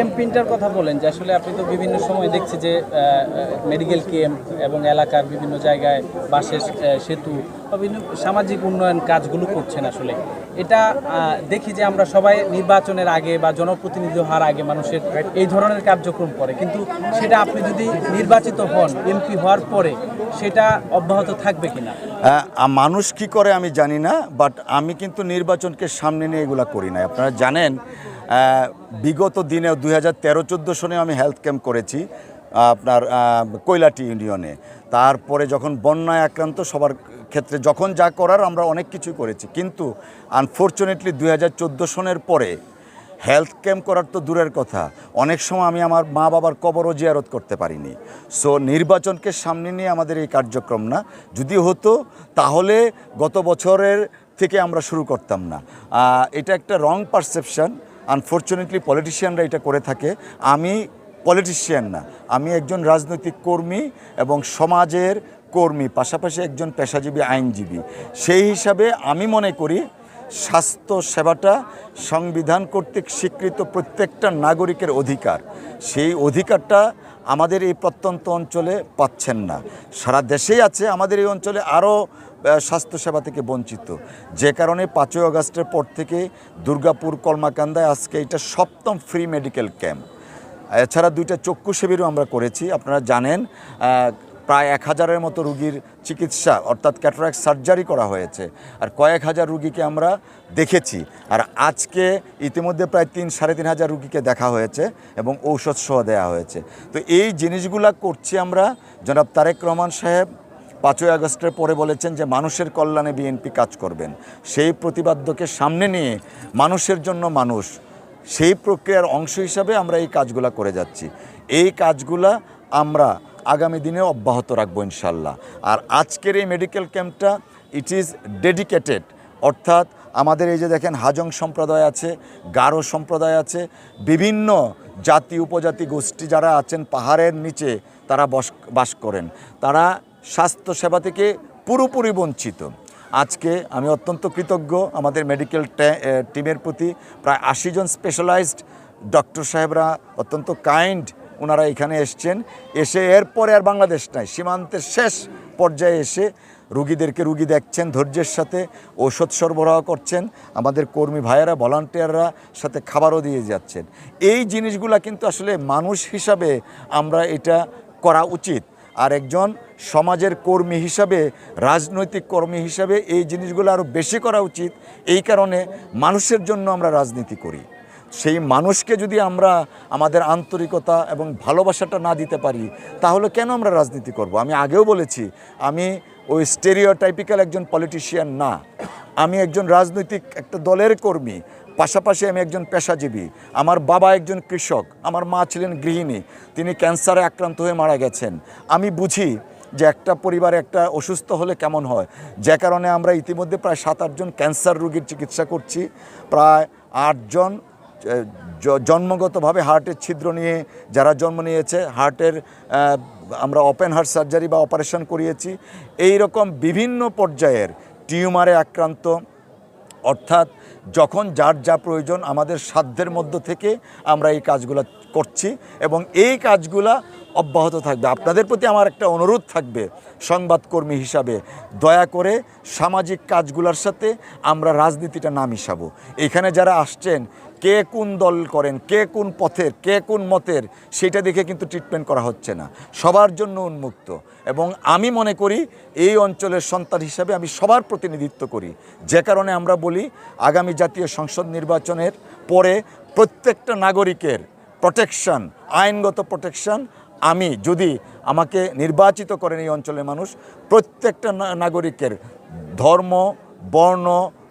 ক্যাম্পেইনটার কথা বলেন, যে আসলে আপনি তো বিভিন্ন সময় দেখছি যে মেডিকেল ক্যাম্প এবং এলাকার বিভিন্ন জায়গায় বাসের সেতু বিভিন্ন সামাজিক উন্নয়ন কাজগুলো করছেন আসলে। এটা দেখি যে আমরা সবাই নির্বাচনের আগে বা জনপ্রতিনিধি হওয়ার আগে মানুষের এই ধরনের কার্যক্রম করে। কিন্তু সেটা আপনি যদি নির্বাচিত হন এমপি হওয়ার পরে, সেটা অব্যাহত থাকবে কিনা? আ- মানুষ কি করে আমি জানি না বাট আমি কিন্তু নির্বাচনকে সামনে নিয়ে এগুলা করি না আপনারা জানেন বিগত দিনে দুই হাজার তেরো, চোদ্দ সনে আমি হেলথ ক্যাম্প করেছি, আপনার কৈলাটি ইউনিয়নে। তারপরে যখন বন্যায় আক্রান্ত, সবার ক্ষেত্রে যখন যা করার আমরা অনেক কিছুই করেছি। কিন্তু আনফর্চুনেটলি দুই হাজার চোদ্দ সনের পরে হেলথ ক্যাম্প করার তো দূরের কথা। অনেক সময় আমি আমার মা বাবার কবরও জিয়ারত করতে পারিনি। সো নির্বাচনকে সামনে নিয়ে আমাদের এই কার্যক্রম না। যদি হতো, তাহলে গত বছরের থেকে আমরা শুরু করতাম না। এটা একটা রং পারসেপশন আনফর্চুনেটলি পলিটিশিয়ানরা এটা করে থাকে। আমি পলিটিশিয়ান না। আমি একজন রাজনৈতিক কর্মী এবং সমাজের কর্মী, পাশাপাশি একজন পেশাজীবী আইনজীবী। সেই হিসাবে আমি মনে করি, স্বাস্থ্য সেবাটা সংবিধান কর্তৃক স্বীকৃত প্রত্যেকটা নাগরিকের অধিকার। সেই অধিকারটা আমাদের এই প্রত্যন্ত অঞ্চলে পাচ্ছেন না। সারা দেশেই আছে, আমাদের এই অঞ্চলে আরও স্বাস্থ্যসেবা থেকে বঞ্চিত। যে কারণে পাঁচই আগস্টের পর থেকে দুর্গাপুর, কলমাকান্দায় আজকে এটা সপ্তম ফ্রি মেডিকেল ক্যাম্প এছাড়া দুইটা চক্ষু শিবিরও আমরা করেছি, আপনারা জানেন প্রায় এক হাজারের মতো রুগীর চিকিৎসা, অর্থাৎ ক্যাটারাক্ট সার্জারি করা হয়েছে। আর কয়েক হাজার রুগীকে আমরা দেখেছি। আর আজকে ইতিমধ্যে প্রায় তিন, সাড়ে তিন হাজার রুগীকে দেখা হয়েছে এবং ঔষধ সহ দেওয়া হয়েছে। তো এই জিনিসগুলা করছি আমরা, জনাব তারেক রহমান সাহেব, পাঁচই আগস্টের পরে বলেছেন যে মানুষের কল্যাণে বিএনপি কাজ করবেন। সেই প্রতিবাদ্যকে সামনে নিয়ে মানুষের জন্য মানুষ, সেই প্রক্রিয়ার অংশ হিসাবে আমরা এই কাজগুলা করে যাচ্ছি। এই কাজগুলা আমরা আগামী দিনে অব্যাহত রাখব ইনশাল্লাহ। আর আজকের এই মেডিকেল ক্যাম্পটা ইট ইজ ডেডিকেটেড অর্থাৎ আমাদের এই যে দেখেন হাজং সম্প্রদায় আছে, গারো সম্প্রদায় আছে, বিভিন্ন জাতি, উপজাতি, গোষ্ঠী যারা আছেন পাহাড়ের নিচে, তারা বস, বাস করেন। তারা স্বাস্থ্যসেবা থেকে পুরোপুরি বঞ্চিত। আজকে আমি অত্যন্ত কৃতজ্ঞ আমাদের মেডিকেল টিমের প্রতি। প্রায় আশি জন স্পেশালাইজড ডক্টর সাহেবরা অত্যন্ত কাইন্ড ওনারা এখানে এসছেন। এসে এরপরে আর বাংলাদেশ নাই। সীমান্তের শেষ পর্যায়ে এসে রুগীদেরকে রুগী দেখছেন, ধৈর্যের সাথে ঔষধ সরবরাহ করছেন। আমাদের কর্মী ভাইয়েরা, ভলান্টিয়াররা সাথে খাবারও দিয়ে যাচ্ছেন। এই জিনিসগুলা কিন্তু আসলে মানুষ হিসাবে আমরা এটা করা উচিত। আর একজন সমাজের কর্মী হিসাবে, রাজনৈতিক কর্মী হিসাবে এই জিনিসগুলো আরও বেশি করা উচিত। এই কারণে মানুষের জন্য আমরা রাজনীতি করি। সেই মানুষকে যদি আমরা আমাদের আন্তরিকতা এবং ভালোবাসাটা না দিতে পারি, তাহলে কেন আমরা রাজনীতি করব? আমি আগেও বলেছি, আমি ওই স্টেরিওটাইপিক্যাল একজন পলিটিশিয়ান না। আমি একজন রাজনৈতিক একটা দলের কর্মী, পাশাপাশি আমি একজন পেশাজীবী। আমার বাবা একজন কৃষক, আমার মা ছিলেন গৃহিণী, তিনি ক্যান্সারে আক্রান্ত হয়ে মারা গেছেন। আমি বুঝি যে একটা পরিবারে একটা অসুস্থ হলে কেমন হয়। যে কারণে আমরা ইতিমধ্যে প্রায় সাত আটজন ক্যান্সার রোগীর চিকিৎসা করছি, প্রায় আটজন জন্মগতভাবে হার্টের ছিদ্র নিয়ে যারা জন্ম নিয়েছে, হার্টের আমরা ওপেন হার্ট সার্জারি বা অপারেশন করিয়েছি। এই রকম বিভিন্ন পর্যায়ের টিউমারে আক্রান্ত, অর্থাৎ যখন যার যা প্রয়োজন আমাদের সাধ্যের মধ্য থেকে আমরা এই কাজগুলো করছি এবং এই কাজগুলা অব্যাহত থাকবে। আপনাদের প্রতি আমার একটা অনুরোধ থাকবে সংবাদকর্মী হিসাবে। দয়া করে সামাজিক কাজগুলোর সাথে আমরা রাজনীতিটা না মিশাবো। এখানে যারা আসছেন কে কোন দল করেন, কে কোন পথের, কে কোন মতের, সেটা দেখে কিন্তু ট্রিটমেন্ট করা হচ্ছে না। সবার জন্য উন্মুক্ত। এবং আমি মনে করি এই অঞ্চলের সন্তান হিসাবে আমি সবার প্রতিনিধিত্ব করি। যে কারণে আমরা বলি, আগামী জাতীয় সংসদ নির্বাচনের পরে প্রত্যেকটা নাগরিকের প্রোটেকশন আইনগত প্রোটেকশন আমি যদি আমাকে নির্বাচিত করেন এই অঞ্চলের মানুষ, প্রত্যেকটা নাগরিকের ধর্ম, বর্ণ,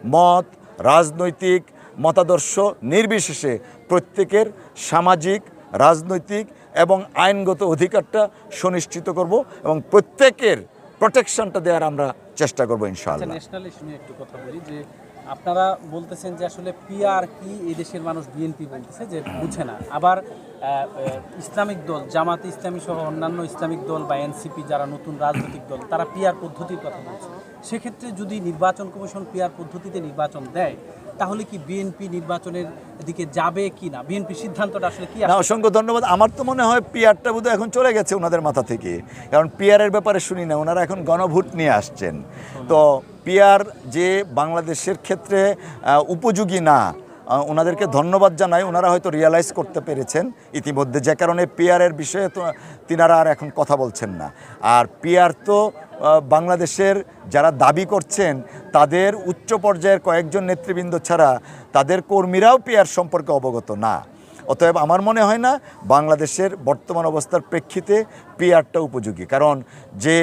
মত, রাজনৈতিক মতাদর্শ নির্বিশেষে প্রত্যেকের সামাজিক, রাজনৈতিক এবং আইনগত অধিকারটা সুনিশ্চিত করব এবং প্রত্যেকের প্রোটেকশনটা দেওয়ার আমরা চেষ্টা করব আচ্ছা ইনশাআল্লাহ ইস্যু নিয়ে একটু কথা বলি যে আপনারা বলতেছেন যে আসলে পিআর কি এই দেশের মানুষ বিএনপি বলতেছে যে বুঝে না। আবার ইসলামিক দল, জামাত ইসলামী সহ অন্যান্য ইসলামিক দল বা এনসিপি যারা নতুন রাজনৈতিক দল, তারা পিআর পদ্ধতির কথা বলছে। সেক্ষেত্রে যদি নির্বাচন কমিশন পিআর পদ্ধতিতে নির্বাচন দেয় তাহলে কি বিএনপি নির্বাচনের দিকে যাবে কি না? বিএনপি সিদ্ধান্তটা আসলে কি না অসংখ্য ধন্যবাদ। আমার তো মনে হয় পিয়ারটা বোধহয় এখন চলে গেছে ওনাদের মাথা থেকে। কারণ পিয়ারের ব্যাপারে শুনি না ওনারা এখন গণভোট নিয়ে আসছেন। তো পিয়ার যে বাংলাদেশের ক্ষেত্রে উপযোগী না ওনাদেরকে ধন্যবাদ জানাই। ওনারা হয়তো রিয়ালাইজ করতে পেরেছেন ইতিমধ্যে। যে কারণে পিয়ারের বিষয়ে তো তিনারা আর এখন কথা বলছেন না। আর পিয়ার তো বাংলাদেশের যারা দাবি করছেন, তাদের উচ্চ পর্যায়ের কয়েকজন নেতৃবৃন্দ ছাড়া তাদের কর্মীরাও পিয়ার সম্পর্কে অবগত না। অতএব আমার মনে হয় না, বাংলাদেশের বর্তমান অবস্থার প্রেক্ষিতে পেয়ারটা উপযোগী। কারণ যে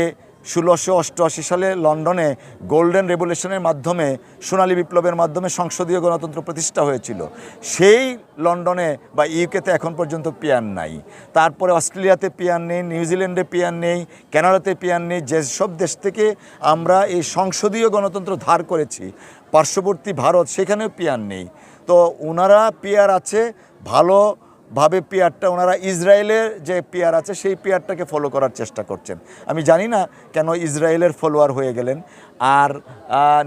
ষোলোশো অষ্টআশি সালে লন্ডনে গোল্ডেন রেভলিউশনের মাধ্যমে, সোনালী বিপ্লবের মাধ্যমে সংসদীয় গণতন্ত্র প্রতিষ্ঠা হয়েছিল। সেই লন্ডনে বা ইউকেতে এখন পর্যন্ত পিয়ার নাই। তারপরে অস্ট্রেলিয়াতে পিয়ার নেই নিউজিল্যান্ডে পিয়ার নেই, কানাডাতে পিয়ার নেই যেসব দেশ থেকে আমরা এই সংসদীয় গণতন্ত্র ধার করেছি, পার্শ্ববর্তী ভারত সেখানেও পিয়ার নেই। তো ওনারা পিয়ার আছে, ভালো ভাবে পিয়ারটা ওনারা ইসরায়েলের যে পিয়ার আছে, সেই পিয়ারটাকে ফলো করার চেষ্টা করছেন। আমি জানি না কেন ইসরায়েলের ফলোয়ার হয়ে গেলেন। আর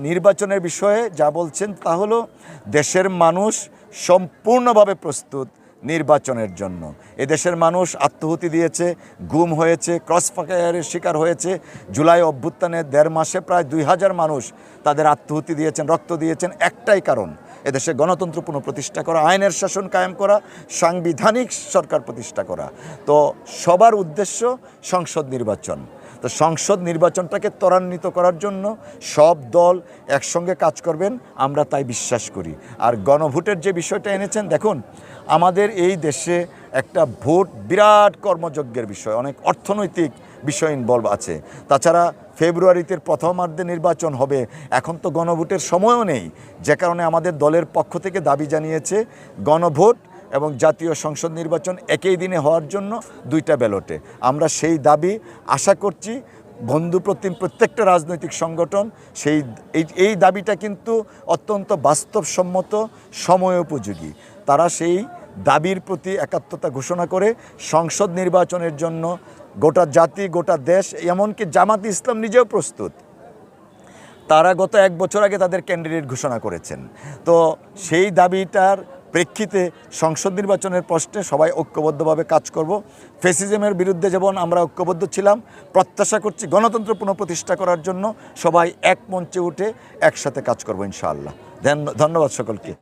নির্বাচনের বিষয়ে যা বলছেন তা হলো, দেশের মানুষ সম্পূর্ণভাবে প্রস্তুত নির্বাচনের জন্য। এদেশের মানুষ আত্মহুতি দিয়েছে, গুম হয়েছে ক্রস ফায়ারের শিকার হয়েছে। জুলাই অভ্যুত্থানে দেড় মাসে প্রায় দুই হাজার মানুষ তাদের আত্মহুতি দিয়েছেন, রক্ত দিয়েছেন একটাই কারণ। এদেশে গণতন্ত্র পুনঃপ্রতিষ্ঠা করা, আইনের শাসন কায়েম করা, সাংবিধানিক সরকার প্রতিষ্ঠা করা। তো সবার উদ্দেশ্য সংসদ নির্বাচন। তো সংসদ নির্বাচনটাকে ত্বরান্বিত করার জন্য সব দল একসঙ্গে কাজ করবেন, আমরা তাই বিশ্বাস করি। আর গণভোটের যে বিষয়টা এনেছেন, দেখুন, আমাদের এই দেশে একটা ভোট বিরাট কর্মযজ্ঞের বিষয়, অনেক অর্থনৈতিক বিষয় ইনভলভ আছে। তাছাড়া ফেব্রুয়ারিতে প্রথমার্ধে নির্বাচন হবে। এখন তো গণভোটের সময়ও নেই। যে কারণে আমাদের দলের পক্ষ থেকে দাবি জানিয়েছে গণভোট এবং জাতীয় সংসদ নির্বাচন একই দিনে হওয়ার জন্য দুইটা ব্যালটে। আমরা সেই দাবি আশা করছি বন্ধুপ্রতিম প্রত্যেকটা রাজনৈতিক সংগঠন সেই এই দাবিটা কিন্তু অত্যন্ত বাস্তবসম্মত, সময় উপযোগী। তারা সেই দাবির প্রতি একাত্মতা ঘোষণা করে সংসদ নির্বাচনের জন্য গোটা জাতি, গোটা দেশ, এমনকি জামাত ইসলাম নিজেও প্রস্তুত। তারা গত এক বছর আগে তাদের ক্যান্ডিডেট ঘোষণা করেছেন। তো সেই দাবিটার প্রেক্ষিতে সংসদ নির্বাচনের প্রশ্নে সবাই ঐক্যবদ্ধভাবে কাজ করব। ফেসিজমের বিরুদ্ধে যেমন আমরা ঐক্যবদ্ধ ছিলাম, প্রত্যাশা করছি গণতন্ত্র পুনঃপ্রতিষ্ঠা করার জন্য সবাই এক মঞ্চে উঠে একসাথে কাজ করব ইনশাআল্লাহ। ধন্য- ধন্যবাদ সকলকে।